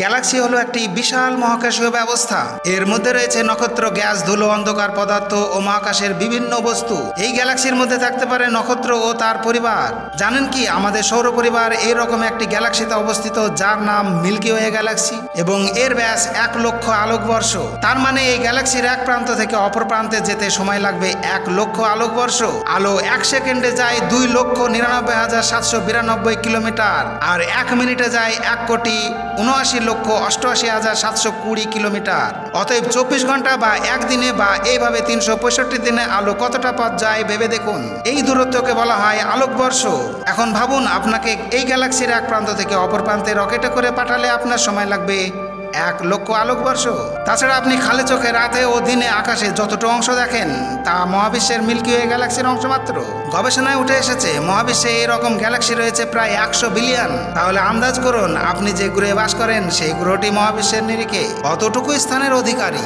Galaxy হলো একটি বিশাল মহাকাশীয় ব্যবস্থা। এর মধ্যে রয়েছে নক্ষত্র, গ্যাস, ধুলো, অন্ধকার পদার্থ ও মহাকাশের বিভিন্ন বস্তু। এই গ্যালাক্সির মধ্যে থাকতে পারে নক্ষত্র ও তার পরিবার। জানেন কি, আমাদের সৌর পরিবার এইরকম একটি গ্যালাক্সিতে অবস্থিত, যার নাম মিল্কি ওয়ে গ্যালাক্সি এবং এর ব্যাস এক লক্ষ আলোকবর্ষ তার মানে এই গ্যালাক্সির এক প্রান্ত থেকে অপর প্রান্তে যেতে সময় লাগবে এক লক্ষ আলোকবর্ষ আলো এক সেকেন্ডে যায় দুই লক্ষ নিরানব্বই হাজার সাতশো বিরানব্বই কিলোমিটার। আর এক মিনিটে যায় এক কোটি উনআশি লক্ষ অষ্টআশি হাজার সাতশো কুড়ি কিলোমিটার। অতএব চব্বিশ ঘণ্টা বা একদিনে বা এইভাবে তিনশো পঁয়ষট্টি দিনে আলো কতটা পথ যায় ভেবে দেখুন। এই দূরত্বকে বলা হয় আলোকবর্ষ। এখন ভাবুন, আপনাকে এই গ্যালাক্সির এক প্রান্ত থেকে অপর প্রান্তে রকেটে করে পাঠালে আপনার সময় লাগবে এক লক্ষ আলোকবর্ষ তাছাড়া আপনি খালে চোখে রাতে ও দিনে আকাশে যতটুকু অংশ দেখেন, তা মহাবিশ্বের মিল্কি ওয়ে গ্যালাক্সির অংশ মাত্র। গবেষণায় উঠে এসেছে, মহাবিশ্বে এরকম গ্যালাক্সি রয়েছে প্রায় একশো বিলিয়ন। তাহলে আন্দাজ করুন, আপনি যে গ্রহে বাস করেন, সেই গ্রহটি মহাবিশ্বের নিরিখে কতটুকু স্থানের অধিকারী?